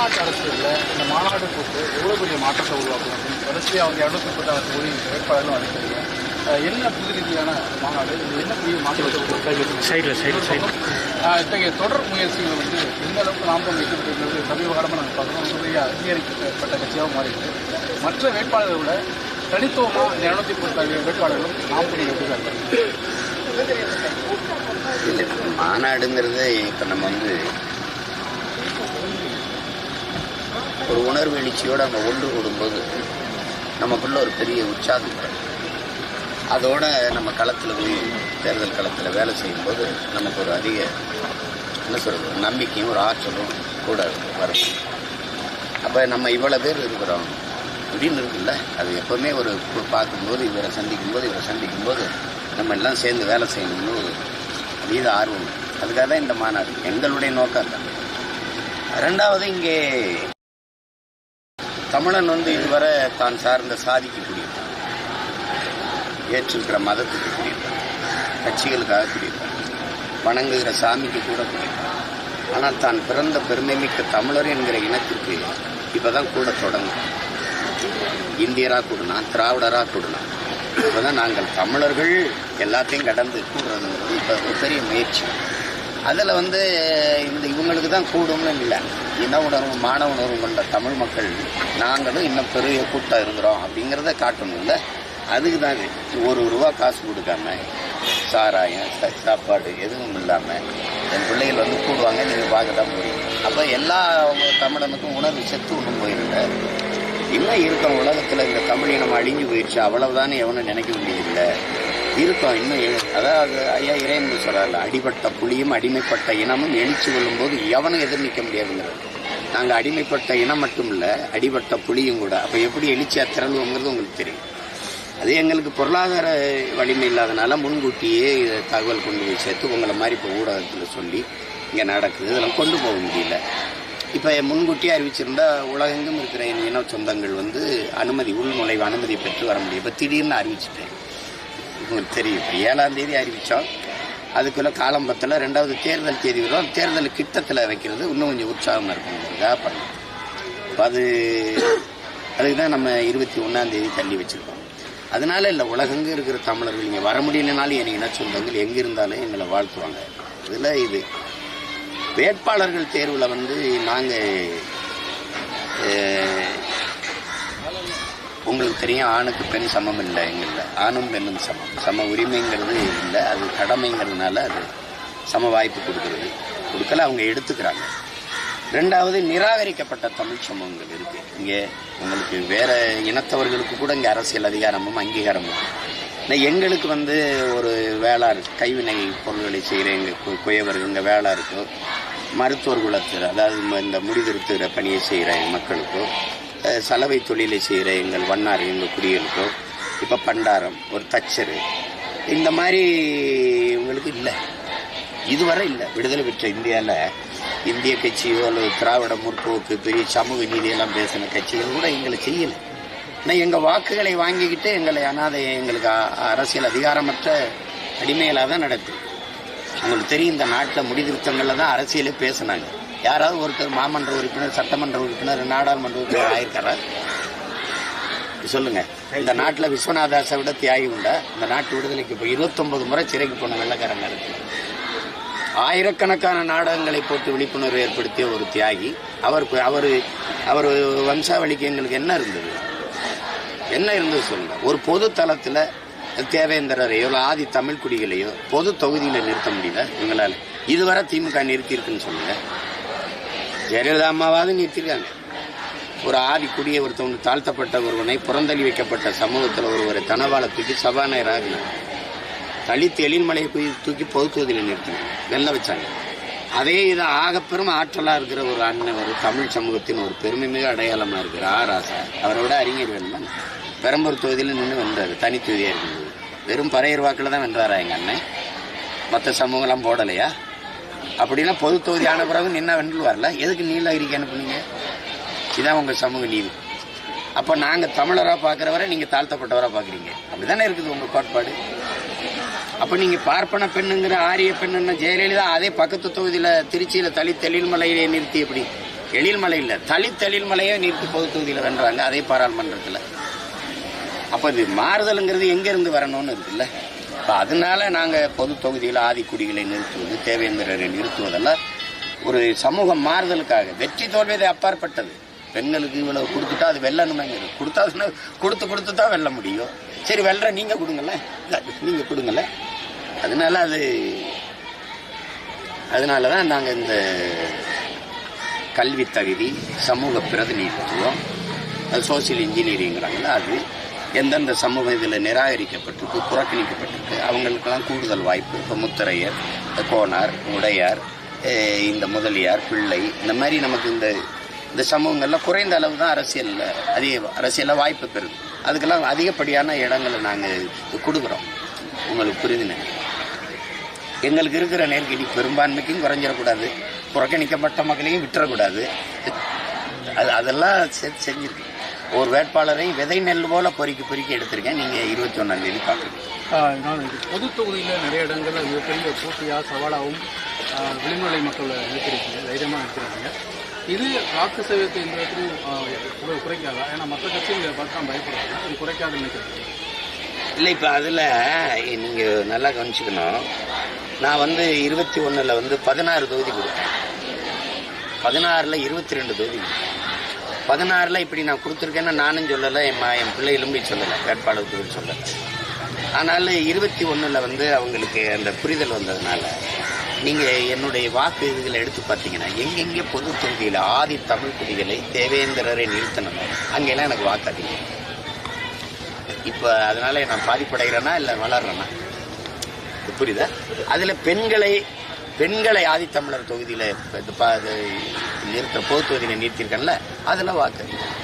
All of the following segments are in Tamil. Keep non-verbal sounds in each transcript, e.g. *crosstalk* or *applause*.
தமிழ்நாட்டு அரசுல இந்த மாநாடு கூட்டு எவ்வளவு பெரிய மாற்றத்தை உருவாக்கும் அப்படின்னு வரிசையாக அவங்க இரநூத்தி முப்பத்தாறு கோடி வேட்பாளர்களும் அஹ் என்ன புது ரீதியான மாநாடு? இது என்ன பெரிய மாற்றத்தை சைடில் சைடில் சைடில் ஆஹ் இத்தகைய தொடர் முயற்சிகள் வந்து எந்த அளவுக்கு லாபம் வைக்கிறது சமீப காலமாக நாங்கள் பார்க்குறோம் உங்களுடைய அங்கீகரிக்கப்பட்ட கட்சியாக மாறிடுது மற்ற வேட்பாளர்களை விட தனித்துவமாக இந்த இரநூத்தி முப்பத்தாறு வேட்பாளர்களும் நாற்பது எடுத்துக்காரு இல்லை மாநாடுங்கிறது இப்போ நம்ம வந்து ஒரு உணர்வு எழுச்சியோடு அங்கே ஒன்று கூடும்போது நமக்குள்ள ஒரு பெரிய உற்சாகம் அதோட நம்ம களத்தில் போய் தேர்தல் களத்தில் வேலை செய்யும்போது நமக்கு ஒரு அதிக என்ன சொல்கிறது நம்பிக்கையும் ஒரு ஆற்றலும் கூட வரும். அப்போ நம்ம இவ்வளோ பேர் இருக்கிறோம். அப்படின்னு இருக்குல்ல அது எப்போவுமே ஒரு பார்க்கும்போது இவரை சந்திக்கும்போது இவரை சந்திக்கும்போது நம்ம எல்லாம் சேர்ந்து வேலை செய்யணும்னு ஒரு அதீத ஆர்வம். அதுக்காக தான் இந்த மாநாடு. எங்களுடைய நோக்கம் தான். ரெண்டாவது இங்கே தமிழன் வந்து இதுவரை தான் சார்ந்த சாதிக்கு குடியிருக்கான் ஏற்றிருக்கிற மதத்துக்கு குடியிருக்கான் கட்சிகளுக்காக குடியிருக்கான் வணங்குகிற சாமிக்கு கூட குடியிருக்கான் ஆனால் தான் பிறந்த பெருமைமிக்க தமிழர் என்கிற இனத்திற்கு இப்பதான் கூட தொடங்கும். இந்தியராக கூடனா திராவிடராக கூடனா இப்பதான் நாங்கள் தமிழர்கள் எல்லாத்தையும் கடந்து கூடுறதுங்கிறது இப்போ ஒரு பெரிய முயற்சி. அதில் வந்து இந்த இவங்களுக்கு தான் கூடும்னு இல்லை. இன உணர்வு மாணவ உணர்வு கொண்ட தமிழ் மக்கள் நாங்களும் இன்னும் பெரிய கூட்டம் இருக்கிறோம் அப்படிங்கிறத காட்டணும் இல்லை அதுக்கு தான் ஒரு ரூபா காசு கொடுக்காம சாராயம் சாப்பாடு எதுவும் இல்லாமல் என் பிள்ளைகள் வந்து கூடுவாங்க நீங்கள் பார்க்க தான் போறீங்க. அப்போ எல்லா தமிழனுக்கும் உணர்வு செத்து ஒன்றும் போயிருந்த இன்னும் இருக்கிற உலகத்தில் இந்த தமிழ் இனம் அழிஞ்சு போயிடுச்சு அவ்வளவுதானே எவனும் நினைக்க வேண்டியதில்லை. இருக்கோம் இன்னும் அதாவது ஐயா இறைவன் சொல்றாருல அடிபட்ட புலியும் அடிமைப்பட்ட இனமும் எழுச்சி கொள்ளும்போது எவனும் எதிர் நிற்க முடியாதுங்கிறது நாங்கள் அடிமைப்பட்ட இனம் மட்டும் இல்லை அடிபட்ட புலியும் கூட. அப்போ எப்படி எழுச்சியா திரளுவோங்கிறது உங்களுக்கு தெரியும். அது எங்களுக்கு பொருளாதார வலிமை இல்லாதனால முன்கூட்டியே இதை தகவல் கொண்டு போய் சேர்த்து உங்களை மாதிரி இப்போ ஊடகத்தில் சொல்லி இங்கே நடக்குது. இதெல்லாம் கொண்டு போக முடியல. இப்போ முன்கூட்டியே அறிவிச்சிருந்தா உலகெங்கும் இருக்கிற என் இன சொந்தங்கள் வந்து அனுமதி உள்நுழைவு அனுமதி பெற்று வர முடியும். இப்போ திடீர்னு அறிவிச்சிட்டேன். உங்களுக்கு தெரியும் இப்போ ஏழாம் தேதி அறிவித்தோம். அதுக்குள்ள காலம்பத்தில் ரெண்டாவது தேர்தல் தேதி வரும். தேர்தல் கிட்டத்தில் வைக்கிறது இன்னும் கொஞ்சம் உற்சாகமாக இருக்குங்கிறதுக்காக பண்ணோம் இப்போ அது அதுக்கு தான் நம்ம இருபத்தி ஒன்றாம் தேதி தள்ளி வச்சுருக்கோம். அதனால இல்லை உலகெங்கு இருக்கிற தமிழர்கள் இங்கே வர முடியலனாலும் என் இன சொந்தங்கள் எங்கே இருந்தாலும் எங்களை வாழ்த்துவாங்க. இதில் இது வேட்பாளர்கள் தேர்வில் வந்து நாங்கள் உங்களுக்கு தெரியும் ஆணுக்கு பெண் சமம் இல்லை எங்களில். ஆணும் பெண்ணும் சமம். சம உரிமைங்கிறது இல்லை அது கடமைங்கிறதுனால அது சம வாய்ப்பு கொடுக்கறது கொடுக்கல அவங்க எடுத்துக்கிறாங்க. ரெண்டாவது நிராகரிக்கப்பட்ட தமிழ் சமூகங்கள் இருக்கு. இங்கே உங்களுக்கு வேற இனத்தவர்களுக்கு கூட இங்கே அரசியல் அதிகாரமும் அங்கீகாரமும் ஆனால் எங்களுக்கு வந்து ஒரு வேளார் கைவினை பொருள்களை செய்கிற எங்கள் குயவர்கள் இங்கே வேளாருக்கோ மருத்துவர் குலத்தில் அதாவது இந்த முடிதிருத்துகிற பணியை செய்கிற மக்களுக்கோ சலவை தொழிலை செய்கிற எங்கள் வண்ணார் எங்கள் குடிகளுக்கும் இப்போ பண்டாரம் ஒரு தச்சர். இந்த மாதிரி இவங்களுக்கு இல்லை. இதுவரை இல்லை. விடுதலை பெற்ற இந்தியாவில் இந்திய கட்சியோ அல்லது திராவிட முற்போக்கு பெரிய சமூக நீதியெல்லாம் பேசின கட்சிகள் கூட எங்களை செய்யலை. ஆனால் எங்கள் வாக்குகளை வாங்கிக்கிட்டு எங்களை அனாதை எங்களுக்கு அரசியல் அதிகாரமற்ற அடிமைகளாக தான் நடக்குது. உங்களுக்கு தெரியும் இந்த நாட்டில் முடிதிருத்தங்களில் தான் அரசியலே பேசினாங்க. யாராவது ஒருத்தர் மாமன்ற உறுப்பினர் சட்டமன்ற உறுப்பினர் நாடாளுமன்ற உறுப்பினர் ஆயிருக்காரா? சொல்லுங்க. இந்த நாட்டில் விஸ்வநாதாசை விட தியாகி உண்டா இந்த நாட்டு விடுதலைக்கு இப்போ இருபத்தொன்பது முறை சிறைக்கு போன வெள்ளக்காரங்க இருக்கு ஆயிரக்கணக்கான நாடகங்களை போட்டு விழிப்புணர்வு ஏற்படுத்திய ஒரு தியாகி. அவர் அவர் அவர் வம்சாவளிக்கு எங்களுக்கு என்ன இருந்தது? என்ன இருந்தது சொல்லுங்க. ஒரு பொது தளத்தில் தேவேந்திரரையோ இல்லை ஆதி தமிழ் குடிகளையோ பொது தொகுதியில் நிறுத்த முடியல எங்களால். இதுவரை திமுக நிறுத்தி இருக்குன்னு சொல்லுங்க. ஜெயலலிதா அம்மாவாவது நிறுத்திருக்காங்க. ஒரு ஆதி குடிய ஒருத்தவங்க தாழ்த்தப்பட்ட ஒருவனை புறந்தள்ளி வைக்கப்பட்ட சமூகத்தில் ஒருவரை தனவாளை தூக்கி சபாநாயகராக தலித்து எழில்மலையை போய் தூக்கி பொது நிறுத்தினாங்க. வெல்ல வச்சாங்க. அதே இது ஆகப்பெரும் ஆற்றலாக இருக்கிற ஒரு அண்ணன் ஒரு தமிழ் சமூகத்தின் ஒரு பெருமை மிக அடையாளமாக இருக்கிற ஆ ராசா அவரை அறிஞர் வேணும் பெரம்பூர் தொகுதியில் நின்று வென்றார் தனி தொகுதியாக இருக்கும்போது. வெறும் பறையர் வாக்கில் தான் வென்றாரா எங்கள் அண்ணன்? மற்ற சமூகம்லாம் போடலையா? அப்படின்னா பொது தொகுதி ஆன பிறகு நின்னா வரல எதுக்கு நீலகிரிக்கு அனுப்புனீங்க? இதான் உங்கள் சமூக நீதி. அப்போ நாங்கள் தமிழராக பார்க்குறவரை நீங்கள் தாழ்த்தப்பட்டவராக பார்க்குறீங்க அப்படிதானே இருக்குது உங்கள் கோட்பாடு? அப்போ நீங்கள் பார்ப்பன பெண்ணுங்கிற ஆரிய பெண்ணுன்னு ஜெயலலிதா அதே பக்கத்து தொகுதியில் திருச்சியில் தளி தெளில்மலையிலே நிறுத்தி எப்படி? எழில்மலை இல்லை தளி எழில்மலையை நிறுத்தி பொது தொகுதியில் வென்றாங்க அதே பாராளுமன்றத்தில். அப்போ இது மாறுதலுங்கிறது எங்கேருந்து வரணும்னு இருக்குல்ல? இப்போ அதனால நாங்கள் பொது தொகுதியில் ஆதிக்குடிகளை நிறுத்துவது தேவேந்திரரை நிறுத்துவதெல்லாம் ஒரு சமூக மாறுதலுக்காக. வெற்றி தோல்வியதை அப்பாற்பட்டது. பெண்களுக்கு இவ்வளவு கொடுத்துட்டா அது வெல்லணுமேங்கிறது கொடுத்தா கொடுத்து கொடுத்து தான் வெல்ல முடியும். சரி வெல்ற நீங்கள் கொடுங்கல்ல. நீங்கள் கொடுங்கல்ல. அதனால அது அதனால தான் நாங்கள் இந்த கல்வி தகுதி சமூக பிரதிநிதித்துவம் அது சோசியல் இன்ஜினியரிங்கிறாங்களா அது எந்தெந்த சமூகம் இதில் நிராகரிக்கப்பட்டிருக்கு புறக்கணிக்கப்பட்டிருக்கு அவங்களுக்கெல்லாம் கூடுதல் வாய்ப்பு. இப்போ முத்தரையர் கோனார் உடையார் இந்த முதலியார் பிள்ளை இந்த மாதிரி நமக்கு இந்த இந்த சமூகங்கள்லாம் குறைந்த அளவு தான் அரசியலில் அதிக அரசியலில் வாய்ப்பு பெறுது. அதுக்கெல்லாம் அதிகப்படியான இடங்களை நாங்கள் கொடுக்குறோம். உங்களுக்கு புரியுதுன்னு எங்களுக்கு இருக்கிற நெருக்கடி பெரும்பான்மைக்கும் குறைஞ்சிடக்கூடாது. புறக்கணிக்கப்பட்ட மக்களையும் விட்டுறக்கூடாது. அது அதெல்லாம் செ- செஞ்சிருக்கு. ஒரு வேட்பாளரையும் விதை நெல் போல பொறுக்கி பொறுக்கி எடுத்திருக்கேன். நீங்கள் இருபத்தி ஒன்றாம் தேதி பார்க்குறீங்க பொது தொகுதியில் நிறைய இடங்கள்ல மிகப்பெரிய போட்டியாக சவாலாகவும் ஆஹ் விளிம்புநிலை மக்களை நிறுத்திருக்கீங்க தைரியமாக நிறுத்திருக்கீங்க இது வாக்கு சதவீதத்தை இந்த குறை- குறைக்காதா? ஏன்னா மற்ற கட்சிகளை பார்த்தா பயப்படுறாங்க. இது குறைக்காது நினைக்கிறேன் இல்லை இப்போ அதில் நீங்கள் நல்லா கவனிச்சுக்கணும். நான் வந்து இருபத்தி ஒன்றில் வந்து பதினாறு தொகுதி கொடுத்தேன். பதினாறில் இருபத்தி ரெண்டு தொகுதி கொடுத்தேன். பதினாறில் இப்படி நான் கொடுத்துருக்கேன்னு நானும் சொல்லலை என் மா என் பிள்ளைகளும் போய் சொல்லலை வேட்பாளர் தொகுதி சொல்லலை. ஆனால் இருபத்தி ஒன்றில் வந்து அவங்களுக்கு அந்த புரிதல் வந்ததுனால நீங்கள் என்னுடைய வாக்கு இதுகளை எடுத்து பார்த்தீங்கன்னா எங்கெங்கே பொது தொகுதியில் ஆதி தமிழ் குடிகளை தேவேந்திரரை நிறுத்தணும் அங்கெல்லாம் எனக்கு வாக்கு அதிகம். இப்போ அதனால நான் பாதிப்படைகிறேனா இல்லை வளர்றேன்னா புரியுதா? அதில் பெண்களை பெண்களை ஆதித்தமிழர் தொகுதியில் இது நிறுத்த பொது தொகுதியில் நிறுத்தியிருக்கேன்ல அதில் வாக்கு. அதிகம்.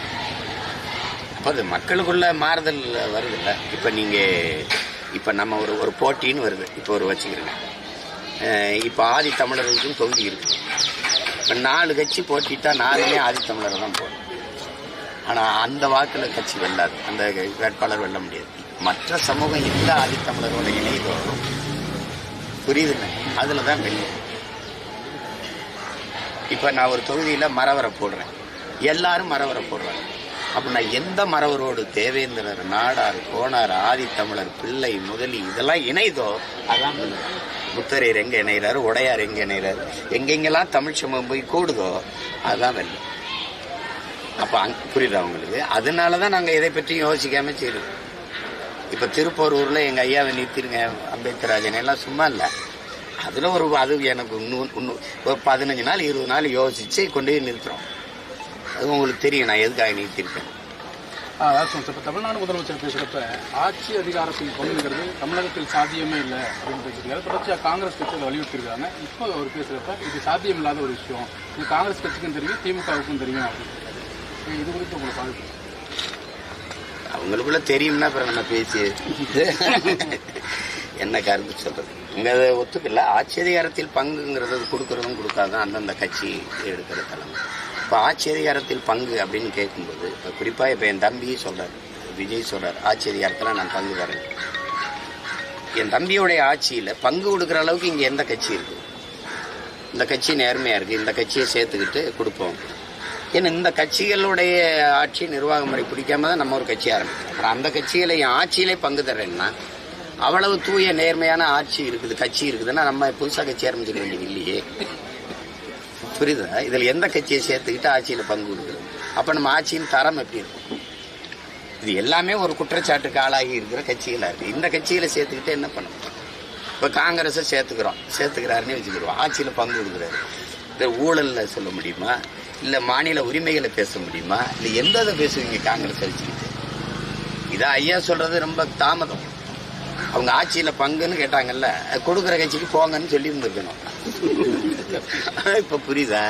அப்போ அது மக்களுக்குள்ள மாறுதல் வருதுல்ல. இப்போ நீங்கள் இப்போ நம்ம ஒரு ஒரு போட்டின்னு வருது. இப்போ ஒரு வச்சுக்கிறேங்க. இப்போ ஆதித்தமிழர்களுக்கும் தொகுதி இருக்குது இப்போ நாலு கட்சி போட்டிட்டா நாலுமே ஆதித்தமிழர் தான் போடும் ஆனால் அந்த வாக்கில் கட்சி வெல்லாது. அந்த வேட்பாளர் வெல்ல முடியாது. மற்ற சமூகம் எந்த ஆதி இணைந்து வரும் புரியுதுங்க. அதில் தான் வெல்லும் இப்போ நான் ஒரு தொகுதியில் மரவரை போடுறேன். எல்லாரும் மரவரை போடுறாங்க. அப்போ நான் எந்த மரவரோடு தேவேந்திரர் நாடார் கோணார் ஆதித்தமிழர் பிள்ளை முதலி இதெல்லாம் இணைதோ அதான் வெல்லும். புத்தரையர் எங்கே இணைகிறாரு உடையார் எங்கே இணைகிறாரு எங்கெங்கெல்லாம் தமிழ் சமூகம் போய் கூடுதோ அதுதான் வெல்லும் அப்போ அங் புரியுதா உங்களுக்கு? அதனால தான் நாங்கள் இதை பற்றியும் யோசிக்காமல் செய்கிறோம் இப்போ திருப்பூரூரில் எங்கள் ஐயாவை நிறுத்திருங்க அம்பேத்கர் ராஜன் எல்லாம் சும்மா இல்லை. அதில் ஒரு அது எனக்கு இன்னும் ஒரு பதினஞ்சு நாள் இருபது நாள் யோசித்து கொண்டு போய் நிறுத்துறோம். அது உங்களுக்கு தெரியும் நான் எதுக்காக நிறுத்திருக்கேன் அதாவது இப்போ தமிழ்நாடு முதலமைச்சர் பேசுகிறப்ப ஆட்சி அதிகாரத்தில் பங்குங்கிறது தமிழகத்தில் சாத்தியமே இல்லை அப்படின்னு பேசியிருக்காரு. தொடர்ச்சியாக காங்கிரஸ் கட்சி அதை வலியுறுத்திருக்காங்க இப்போ அவர் பேசுகிறப்ப இது சாத்தியம் இல்லாத ஒரு விஷயம். இது காங்கிரஸ் கட்சிக்கும் தெரியும் திமுகவுக்கும் தெரியும் அப்படின்னு. இது குறித்து உங்களுக்கு பாதிப்பு உங்களுக்குள்ள தெரியும்னா அப்புறம் நம்ம பேசி என்ன கருத்து சொல்றது? இங்க அதை ஒத்துக்கல. ஆட்சி அதிகாரத்தில் பங்குங்கிறது கொடுக்கறதும் கொடுக்காதான் அந்தந்த கட்சி எடுக்கிற தலைமை. இப்போ ஆட்சி அதிகாரத்தில் பங்கு அப்படின்னு கேட்கும்போது இப்போ குறிப்பாக இப்போ என் தம்பி சொல்றாரு விஜய் சொல்றாரு ஆட்சி அதிகாரத்தில் நான் பங்கு தரேன் என் தம்பியோடைய ஆட்சியில் பங்கு கொடுக்குற அளவுக்கு இங்கே எந்த கட்சி இருக்கு? இந்த கட்சி நேர்மையாக இருக்குது இந்த கட்சியை சேர்த்துக்கிட்டு கொடுப்போம். ஏன்னா இந்த கட்சிகளுடைய ஆட்சி நிர்வாக முறை பிடிக்காம தான் நம்ம ஒரு கட்சி ஆரம்பிச்சோம். அப்புறம் அந்த கட்சிகளை என் ஆட்சியிலே பங்கு தர்றேன்னா அவ்வளவு தூய நேர்மையான ஆட்சி இருக்குது கட்சி இருக்குதுன்னா நம்ம புதுசாக கட்சி ஆரம்பிச்சிட வேண்டியது இல்லையே. புரியுதா? இதில் எந்த கட்சியை சேர்த்துக்கிட்டு ஆட்சியில் பங்கு கொடுக்குறது? அப்போ நம்ம ஆட்சியின் தரம் எப்படி இருக்கும்? இது எல்லாமே ஒரு குற்றச்சாட்டுக்கு ஆளாகி இருக்கிற கட்சிகளாக இருக்குது இந்த கட்சிகளை சேர்த்துக்கிட்டு என்ன பண்ண இப்போ காங்கிரஸை சேர்த்துக்கிறோம். சேர்த்துக்கிறாருன்னு வச்சுக்கிறோம் ஆட்சியில் பங்கு கொடுக்குறாரு. இந்த ஊழலில் சொல்ல முடியுமா? இல்லை மாநில உரிமைகளை பேச முடியுமா? இல்லை எந்த இதை பேசுவீங்க காங்கிரஸ் வச்சுக்கிட்டு இதான் ஐயா சொல்றது ரொம்ப தாமதம். அவங்க ஆட்சியில் பங்குன்னு கேட்டாங்கல்ல கொடுக்குற கட்சிக்கு போங்கன்னு சொல்லி இருந்திருக்கணும் *laughs* இப்போ புரியுதா?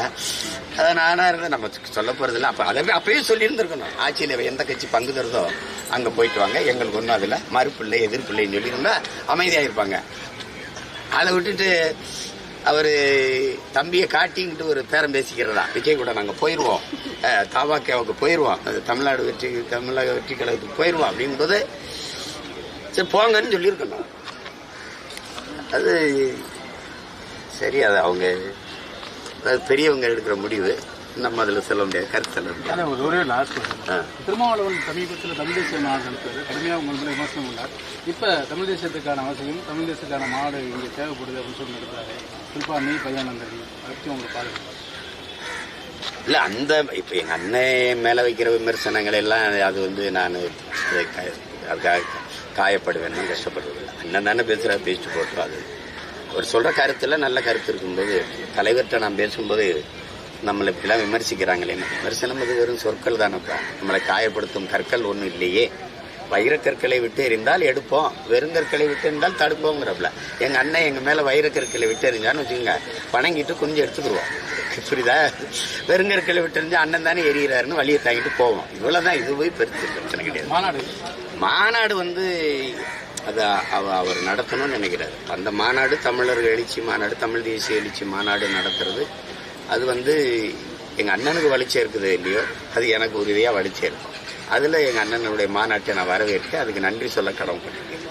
அதை நானாக இருந்தால் நம்ம சொல்ல போகிறதில்ல அப்போ அதை அப்பயே சொல்லியிருந்திருக்கணும். ஆட்சியில் எந்த கட்சி பங்கு தருதோ அங்கே போயிட்டு வாங்க. எங்களுக்கு ஒன்றும் அதில் மறுப்பிள்ளை எதிர்ப்பிள்ளைன்னு சொல்லியிருந்தா அமைதியாக இருப்பாங்க அதை விட்டுட்டு அவர் தம்பியை காட்டிங்கிட்டு ஒரு பேரம் பேசிக்கிறதா? விஜய் கூட நாங்கள் போயிடுவோம் தாவாக்காவுக்கு போயிடுவோம் அது தமிழ்நாடு வெற்றி தமிழக வெற்றி கழகத்துக்கு போயிடுவோம் அப்படிங்கும்போது சரி போங்கன்னு சொல்லியிருக்கணும். அது சரி அது அவங்க பெரியவங்க எடுக்கிற முடிவு. நம்ம அதில் சொல்ல முடியாது கருத்து சொல்ல முடியாது. ஒரு ஒரே லாஸ்ட். திருமாவளவன் சமீபத்தில் தமிழ் தேசிய மாநாடு நடத்துவது கடுமையாக உங்கள் மேலே விமர்சனம் உள்ளார் இப்போ தமிழ் தேசியத்துக்கான அவசியம் தமிழ் தேசியத்துக்கான மாநாடு இங்கே தேவைப்படுது அப்படின்னு சொல்லி நடத்துறாரு சிறுபான்மை பையானந்தரி அதை பற்றி உங்களுக்கு பாருங்கள் இல்லை அந்த இப்போ எங்கள் அண்ணன் மேலே வைக்கிற விமர்சனங்கள் எல்லாம் அது வந்து நான் அதுக்காக காயப்படுவேன் கஷ்டப்படுவேன். அண்ணன் தானே பேசுகிறார் பேசிட்டு போட்டோம் அது அவர் சொல்கிற கருத்தில் நல்ல கருத்து இருக்கும்போது தலைவர்கிட்ட நான் பேசும்போது நம்மளை இப்படிலாம் விமர்சிக்கிறாங்களே. விமர்சனம் அது வெறும் சொற்கள் தானப்பா. நம்மளை காயப்படுத்தும் கற்கள் ஒன்றும் இல்லையே. வைரக்கற்களை விட்டு எறிந்தால் எடுப்போம். வெறுங்கற்களை விட்டு எறிந்தால் தடுப்போங்கிறப்பல. எங்கள் அண்ணன் எங்கள் மேலே வைரக்கற்களை விட்டு எறிஞ்சான்னு வச்சுக்கோங்க. வணங்கிட்டு கொஞ்சம் எடுத்துக்கிடுவோம் புரியுதா? வெறுங்கற்களை விட்டு எறிஞ்சா அண்ணன் தானே எரியிறாருன்னு வழியை தாங்கிட்டு போவோம். இவ்வளோதான் இது போய் பெருசு பிரச்சனை கிடையாது. மாநாடு. மாநாடு வந்து அது அவ அவர் நடத்தணும்னு நினைக்கிறாரு. அந்த மாநாடு தமிழர் எழுச்சி மாநாடு தமிழ் தேசிய எழுச்சி மாநாடு நடத்துறது அது வந்து எங்கள் அண்ணனுக்கு வலிச்சே இருக்குது இல்லையோ? அது எனக்கு உறுதியாக வலிச்சே இருக்கும். அதில் எங்கள் அண்ணனுடைய மாநாட்டை நான் வரவேற்று அதுக்கு நன்றி சொல்ல கடமைப்பட்டிருக்கேன்.